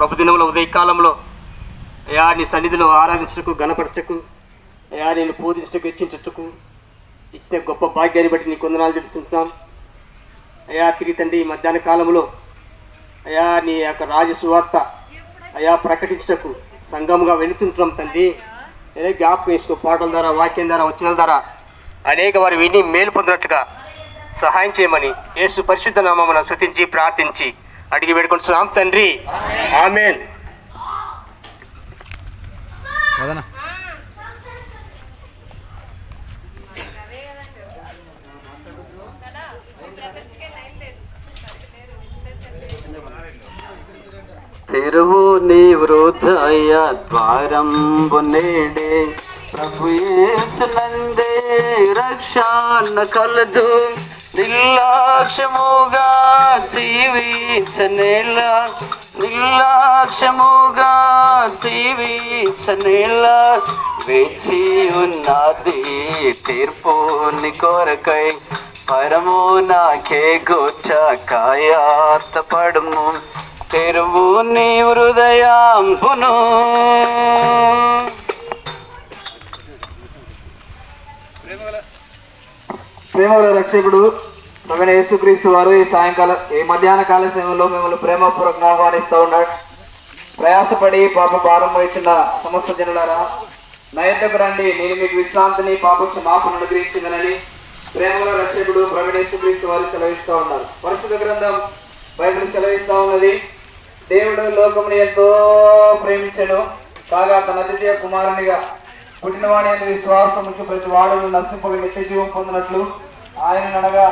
ప్రభు దినముల ఉదయకాలంలో అయా నీ సన్నిధిలో ఆరాధించటకు గణపరచకు అయా నేను పూజించటకు హెచ్చించటకు ఇచ్చిన గొప్ప భాగ్యాన్ని బట్టి నీ కొందనాలు తెలుస్తుంటున్నాం అయా తిరిగి తండ్రి ఈ మధ్యాహ్న కాలంలో అయా నీ యొక్క రాజసువార్త అయా ప్రకటించటకు సంఘముగా వెళుతుంటున్నాం తండ్రి. అదే జ్ఞాపకం వేసుకో పాటల ద్వారా వాక్యం ద్వారా వచ్చిన ద్వారా అనేక వారు విని మేలు పొందినట్టుగా సహాయం చేయమని యేసు పరిశుద్ధ నామమున శృతించి ప్రార్థించి అడిగి వేడుకుంటున్నాం. తండ్రి. ఆమెన్. తెరువు నీ హృదయ ద్వారంబు నేడే. ప్రభు యేసునందే రక్షణ కలదు. నిర్లక్ష్యముగా జీవించనేల నిర్లక్ష్యముగా జీవించనేల. వేచి ఉన్నది తీర్పు కొరకై పరము నాకే గోచ కాయాత తెరువు నీ హృదయాంబును. ప్రేమల రక్షకుడు ప్రవీణ యేసుక్రీస్తు వారు ఈ సాయంకాల ఈ మధ్యాహ్న కాల సమయంలో మిమ్మల్ని ప్రేమపూర్వకంగా ఆహ్వానిస్తూ ఉన్నాడు. ప్రయాసపడి పాప భారం వహించిన సమస్త జనులారా నా రండి. నేను మీకు విశ్రాంతిని పాప క్షమాపణ అనుగ్రహించిందనని ప్రేమల రక్షకుడు ప్రవీణ యేసుక్రీస్తు వారు సెలవిస్తూ ఉన్నారు. పరిశుద్ధ గ్రంథం బైబిల్ సెలవిస్తూ ఉన్నది. దేవుడు లోకముని ఎంతో ప్రేమించను కాగా తన అతిథయ కుమారునిగా పుట్టినవాడి అనేది విశ్వాసం నుంచి ప్రతి వాడు నశింపక నిత్య జీవం పొందినట్లు ఆయన అనగా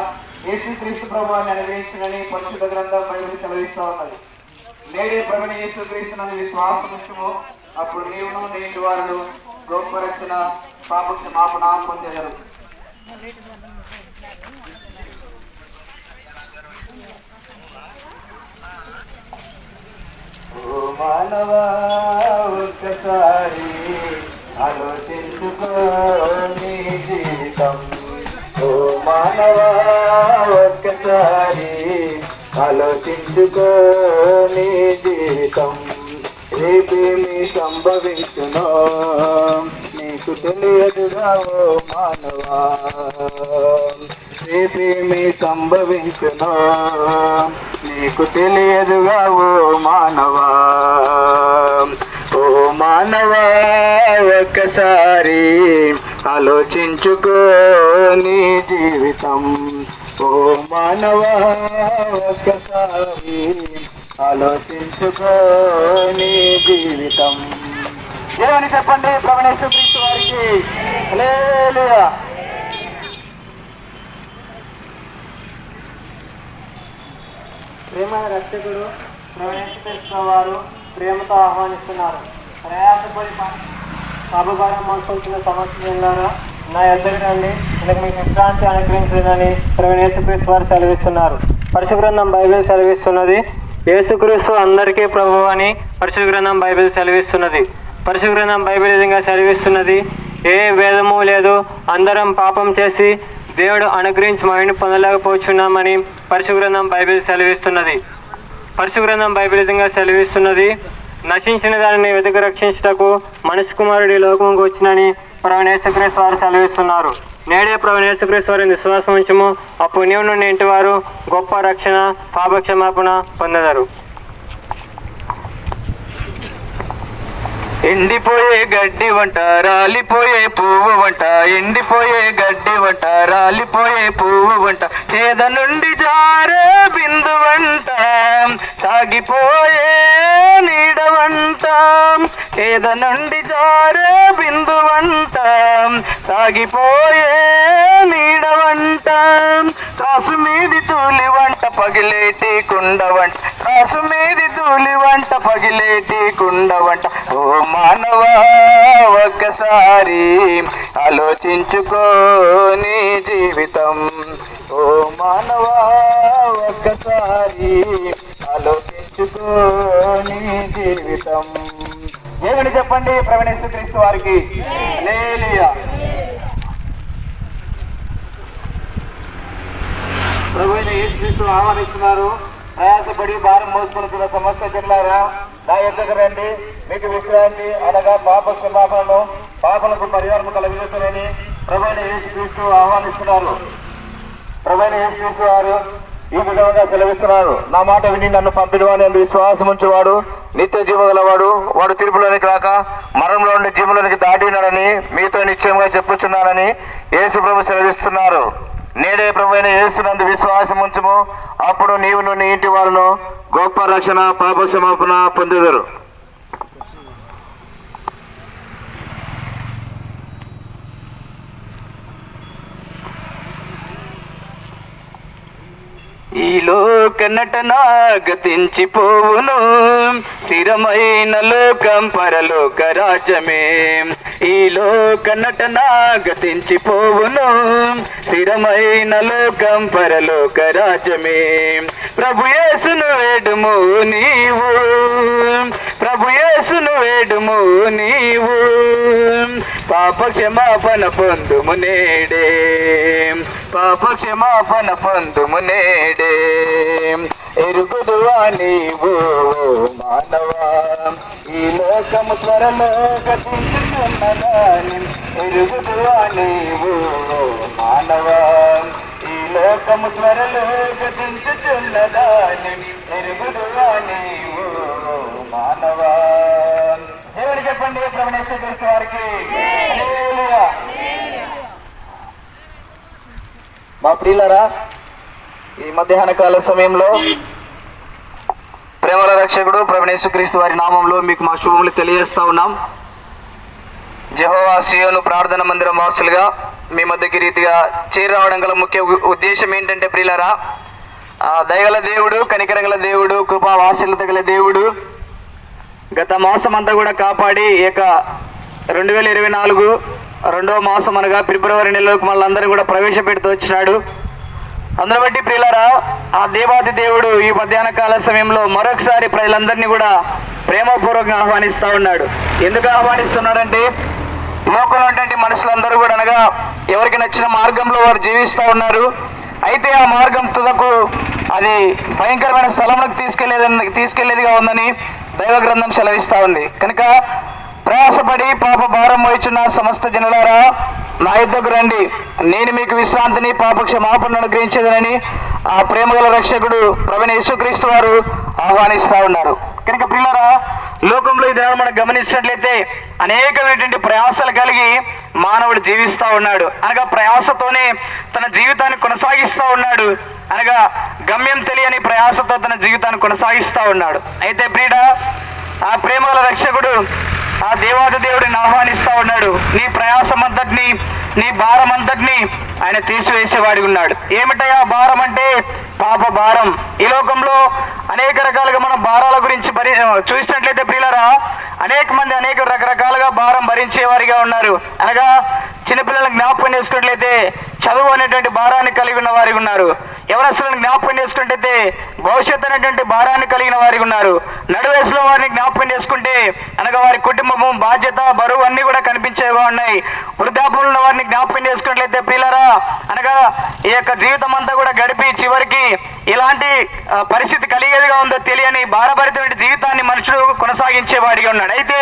యేసు క్రీస్తు ప్రభువాన్ని అనుగ్రహించినని పరిశుద్ధ గ్రంథం బైబిల్ సెలవిస్తూ ఉన్నది. నేడే ప్రవీణ యేసు క్రీస్తునని విశ్వాసం ఉంచుము. అప్పుడు నీవును నేటి వారు గొప్ప రక్షణ పాప క్షమాపణ పొందేదారు. ఓ మానవా ఒక్కసారి ఆలోచించుకో నీ జీవితం ఓ మానవా ఒక్కసారి ఆలోచించుకో నీ జీవితం రేపేమి సంభవించునో నీకు తెలియదుగా ఓ మానవా రేపేమి సంభవించునో నీకు తెలియదుగా ఓ మానవా ఓ మానవా ఒక్కసారి ఆలోచించుకో నీ జీవితం. ఓ మానవ ఒక్కసారి ఆలోచించుకో నీ జీవితం. ఏమని చెప్పండి ప్రవణేశ్వర క్రీస్తు వారికి. హల్లెలూయా. ప్రేమ రక్షకుడు ప్రవేశపెట్టిన వారు ప్రేమతో ఆహ్వానిస్తున్నారు. ప్రయాసపడి పాపగారం మనసుకున్న సమస్యలారా నా ఎద్దరికి రండి. ఇలా మీకు విశ్రాంతి అనుగ్రహించిందని ప్రవీణ్ యేసుక్రీస్తు వారు సెలవిస్తున్నారు. పరిశు గ్రంథం బైబిల్ సెలవిస్తున్నది. యేసుక్రీస్తు అందరికీ ప్రభు అని పరిశు గ్రంథం బైబిల్ సెలవిస్తున్నది. పరిశు గ్రంథం బైబిల్ విధంగా సెలవిస్తున్నది. ఏ వేదము లేదు. అందరం పాపం చేసి దేవుడు అనుగ్రహించి మహిని పొందలేకపోతున్నామని పరిశు గ్రంథం బైబిల్ సెలవిస్తున్నది. పరిశు గ్రంథం బైబిల్ విధంగా సెలవిస్తున్నది. నశించిన దానిని వెతికి రక్షించుటకు మనిషి కుమారుడి లోకంకి వచ్చినని ప్రవణేశ్వరేశ్వర వారు సెలవిస్తున్నారు. నేడే ప్రవణేశ్వరేశ్వర వారిని విశ్వాసం ఉంచము. అప్పుడు నీవు నుండి ఇంటి వారు గొప్ప రక్షణ పాపక్షమాపణ పొందెదరు. ఎండిపోయే గడ్డి వంట రాలిపోయే పువ్వు వంట ఎండిపోయే గడ్డి వంట రాలిపోయే పువ్వు వంట. చేద నుండి జారే బిందు వంట సాగిపోయే నీడ వంట. చేద నుండి జారే బిందువంట సాగిపోయే నీడవంట కాసు మీది తూలి వంట పగిలేటి కుండవంట కాసు మీది తూలి వంట పగిలేటి కుండవంట ఓ మానవ ఒక్కసారి ఆలోచించుకో నీ జీవితం. ఓ మానవ ఒక్కసారి ఆలోచించుకో నీ జీవితం. ఏమని చెప్పండి? ప్రవణేశ్వర క్రీస్తు వారికి. హల్లెలూయా. ప్రభు ఆహ్వానిస్తున్నారు. ప్రయాసపడి భారం మోసుకుని సమస్త జనులారా నా ఎద్దకు రండి. మీకు విశ్రాంతి అనగా పాప క్షమాపణను పాపలకు పరిహారం కలిగిస్తారని ప్రభుత్వ యేసు ఆహ్వానిస్తున్నారు. ప్రభుత్వ యేసు వారు ఈ విధంగా సెలవిస్తున్నారు. నా మాట విని నన్ను పంపిన అందు విశ్వాసం ఉంచేవాడు నిత్య జీవ గలవాడు. వాడు తీర్పులోనికి రాక మరణంలో ఉండి జీవులోనికి దాటినాడని మీతో నిశ్చయంగా చెప్పుచున్నానని యేసు ప్రభు సెలవిస్తున్నారు. నేడే ప్రభు అయిన యేసునందు విశ్వాసం ఉంచము. అప్పుడు నీవును నీ ఇంటి వారును గొప్ప రక్షణ పాపక్షమాపణ పొందుదరు. ఈ లోక నటన గతించిపోవును స్థిరమైన లోకం పరలోక రాజ్యమే. ఈ లోక నటన గతించిపోవును స్థిరమైన లోకం పరలోక రాజ్యమే. ప్రభు యేసును వేడుము నీవు. ప్రభు యేసును వేడుము నీవు. పాప క్షమాపణ పొందుము నేడే. పాప క్షమాపణ పొందుము నేడే. ఎరుగుదువా నీవు మానవా? ఈ లోకము త్వరలో గతించుతున్నదాని ఎరుగుదువా నీవు మానవా? ఈ లోకము త్వరలో గతించుతున్నదాని ఎరుగుదువా నీవు? దేవుడు చెప్పండి వారికి మా ప్రియులరా ఈ మధ్యాహ్న కాల సమయంలో ప్రేమల రక్షకుడు క్రీస్తు వారి నామంలో మీకు మా శుభములు తెలియజేస్తా ఉన్నాం. జహోవా సియోను ప్రార్థన మందిరం వాసులుగా మీ మధ్యకి రీతిగా చేరావడం గల ముఖ్య ఉద్దేశం ఏంటంటే ప్రియులరా దయగల దేవుడు కనికరంగల దేవుడు కృపా వాసులత గల దేవుడు గత మాసం అంతా కూడా కాపాడి ఇక యొక్క రెండు వేల ఇరవై నాలుగు రెండవ మాసం అనగా ఫిబ్రవరి నెలలోకి మళ్ళీ కూడా ప్రవేశపెడుతూ వచ్చినాడు. అందరి బట్టి ప్రియులరా ఆ దేవాది దేవుడు ఈ మధ్యాహ్న కాల సమయంలో మరొకసారి ప్రజలందరినీ కూడా ప్రేమపూర్వకంగా ఆహ్వానిస్తూ ఉన్నాడు. ఎందుకు ఆహ్వానిస్తున్నాడంటే లోకంలో ఉన్నటువంటి మనుషులందరూ కూడా అనగా ఎవరికి నచ్చిన మార్గంలో వారు జీవిస్తూ ఉన్నారు. అయితే ఆ మార్గం తుదకు అది భయంకరమైన స్థలంలోకి తీసుకెళ్ళేదని తీసుకెళ్ళేదిగా ఉందని దైవ గ్రంథం సెలవిస్తూ ఉంది. కనుక ప్రయాసపడి పాప భారం వహించిన సమస్త జనులారా నా యుద్ధకు రండి. నేను మీకు విశ్రాంతిని పాప క్షమాపణను అనుగ్రహించేదనని ఆ ప్రేమగల రక్షకుడు ప్రవీణ యేసుక్రీస్తు వారు ఆహ్వానిస్తూ ఉన్నారు. కనుక పిల్లరా లోకంలో ఇది మనం గమనించినట్లయితే అనేకమైనటువంటి ప్రయాసాలు కలిగి మానవుడు జీవిస్తూ ఉన్నాడు. అనగా ప్రయాసతోనే తన జీవితాన్ని కొనసాగిస్తూ ఉన్నాడు. అనగా గమ్యం తెలియని ప్రయాసతో తన జీవితాన్ని కొనసాగిస్తూ ఉన్నాడు. అయితే ప్రీడ ఆ ప్రేమల రక్షకుడు ఆ దేవాది దేవుడిని ఆహ్వానిస్తూ ఉన్నాడు. నీ ప్రయాసం అంతటిని నీ భారం అంతటిని ఆయన తీసివేసేవాడి ఉన్నాడు. ఏమిటయా భారం అంటే పాప భారం. ఈ లోకంలో అనేక రకాలుగా మనం భారాల గురించి భరి చూసినట్లయితే ప్రియులరా అనేక మంది అనేక రకరకాలుగా భారం భరించేవారిగా ఉన్నారు. అనగా చిన్నపిల్లలను జ్ఞాపకం చేసుకున్నట్లయితే చదువు అనేటువంటి భారాన్ని కలిగిన వారి ఉన్నారు. ఎవరసలను జ్ఞాపకం చేసుకుంటే భవిష్యత్తు అనేటువంటి భారాన్ని కలిగిన వారి ఉన్నారు. నడువేసులో వారిని జ్ఞాపకం చేసుకుంటే అనగా వారి కుటుంబము బాధ్యత బరువు అన్ని కూడా కనిపించేగా ఉన్నాయి. వృద్ధాపంలో ఉన్న వారిని జ్ఞాపకం చేసుకున్నట్లయితే పిల్లరా అనగా ఈ యొక్క జీవితం అంతా కూడా గడిపి చివరికి ఇలాంటి పరిస్థితి కలిగేదిగా ఉందో తెలియని భారభరితమైన జీవితం మనుషుడు కొనసాగించేవాడిగా ఉన్నాడు. అయితే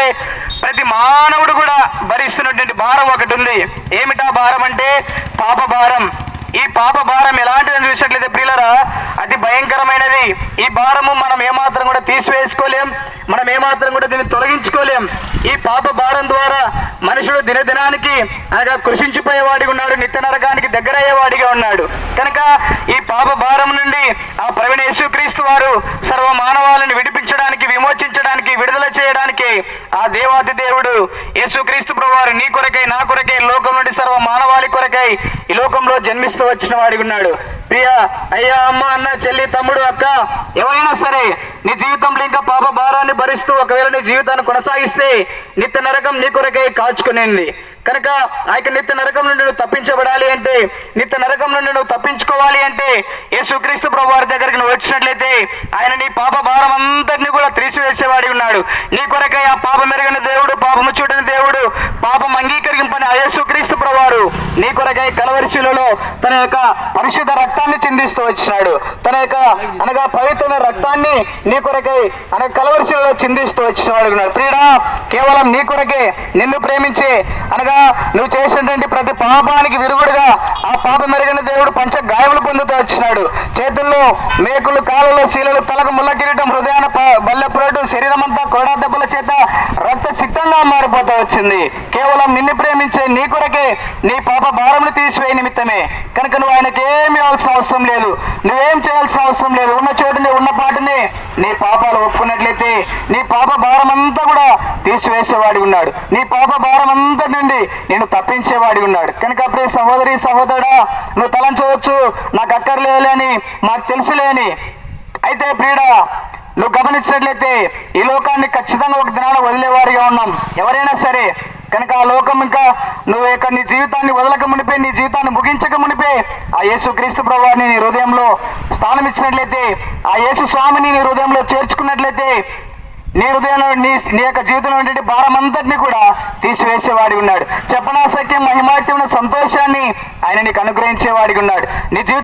ప్రతి మానవుడు కూడా భరిస్తున్నటువంటి భారం ఒకటి ఉంది. ఏమిటా భారం అంటే పాప భారం. ఈ పాప భారం ఎలాంటిదని చూసినట్లయితే ప్రియులరా అతి భయంకరమైనది. ఈ భారము మనం ఏమాత్రం కూడా తీసివేసుకోలేం. మనం ఏమాత్రం కూడా దీన్ని తొలగించుకోలేం. ఈ పాప భారం ద్వారా మనుషుడు దినదినానికి అనగా కృషించిపోయేవాడిగా ఉన్నాడు నిత్య నరకానికి దగ్గరయ్యేవాడిగా ఉన్నాడు. కనుక ఈ పాప భారం నుండి ఆ ప్రవీణ యేసుక్రీస్తు వారు సర్వ మానవాలను విడిపించడానికి విమోచించడానికి విడుదల చేయడానికి ఆ దేవాది దేవుడు యేసుక్రీస్తు ప్రభువారు నీ కొరకై నా కొరకై లోకం నుండి సర్వ మానవాళి కొరకై ఈ లోకంలో జన్మిస్తూ వచ్చిన వాడిగా ఉన్నాడు. ప్రియ అయ్యా అమ్మ అన్న చెల్లి తమ్ముడు అక్క ఎవరైనా సరే నీ జీవితంలో ఇంకా పాప భారాన్ని భరిస్తూ ఒకవేళ నీ జీవితాన్ని కొనసాగిస్తే నిత్య నరకం నీ కొరకై కాచుకునేది. కనుక ఆ యొక్క నిత్య నరకం నుండి నువ్వు తప్పించబడాలి అంటే నిత్య నరకం నుండి నువ్వు తప్పించుకోవాలి అంటే యేసుక్రీస్తు ప్రభు వారి దగ్గరికి నువ్వు వచ్చినట్లయితే ఆయన నీ పాప భారం అంతటిని కూడా తీసివేసేవాడి ఉన్నాడు. నీ కొరకై ఆ పాప మెరుగని దేవుడు పాపము చూడ దేవుడు పాపం అంగీకరింపని తన యొక్క పరిశుద్ధ రక్తాన్ని చిందిస్తూ వచ్చినాడు. తన యొక్క అనగా పవిత్రమైన రక్తాన్ని నీ కొరకై అనగా కలవరిశిలలో చిందిస్తూ వచ్చినాడు ప్రియుడా కేవలం నీ కొరకే నిన్ను ప్రేమించి అనగా నువ్వు చేసినటువంటి ప్రతి పాపానికి విరుగుడుగా పాప మెరుగైన దేవుడు పంచ గాయములు పొందుతూ వచ్చినాడు. చేతుల్లో మేకులు కాళ్ళలో శీలలు తలకు ముళ్ళ కిరీటం హృదయాన ప- బల్లెపురటు శరీరం అంతా కొడా దెబ్బల చేత రక్త సిక్తంగా మారిపోతూ వచ్చింది. కేవలం నిన్ను ప్రేమించే నీ కొరకే నీ పాప భారమును తీసివేయ నిమిత్తమే. కనుక నువ్వు ఆయనకి ఏమి ఇవ్వాల్సిన అవసరం లేదు. నువ్వేం చేయాల్సిన అవసరం లేదు. ఉన్న చోటుని ఉన్న పాటుని నీ పాపాలు ఒప్పుకున్నట్లయితే నీ పాప భారం అంతా కూడా తీసివేసేవాడి ఉన్నాడు. నీ పాప భారం అంతా నుండి నేను తప్పించేవాడి ఉన్నాడు. కనుక ప్రియ సహోదరి సహోదరుడు నువ్వు తలంచవచ్చు నాకు అక్కర్లేదులే అని మాకు తెలుసులేని అయితే ప్రీడ నువ్వు గమనించినట్లయితే ఈ లోకాన్ని ఖచ్చితంగా ఒక దినాన వదిలేవారిగా ఉన్నాం. ఎవరైనా సరే కనుక ఆ లోకం ఇంకా నువ్వు ఇక నీ జీవితాన్ని వదలక మునిపే నీ జీవితాన్ని ముగించక మునిపే ఆ యేసు క్రీస్తు ప్రభావాన్ని నీ హృదయంలో స్థానం ఇచ్చినట్లయితే ఆ యేసు స్వామిని నీ హృదయంలో చేర్చుకున్నట్లయితే నీ హృదయంలో నీ నీ యొక్క జీవితంలో ఉండే భారం అంతటిని కూడా తీసివేసేవాడి ఉన్నాడు. చెప్పనాసక్యం మహిమాత్యమైన సంతోషాన్ని ఆయన నీకు అనుగ్రహించేవాడిగా ఉన్నాడు. నీ జీవితం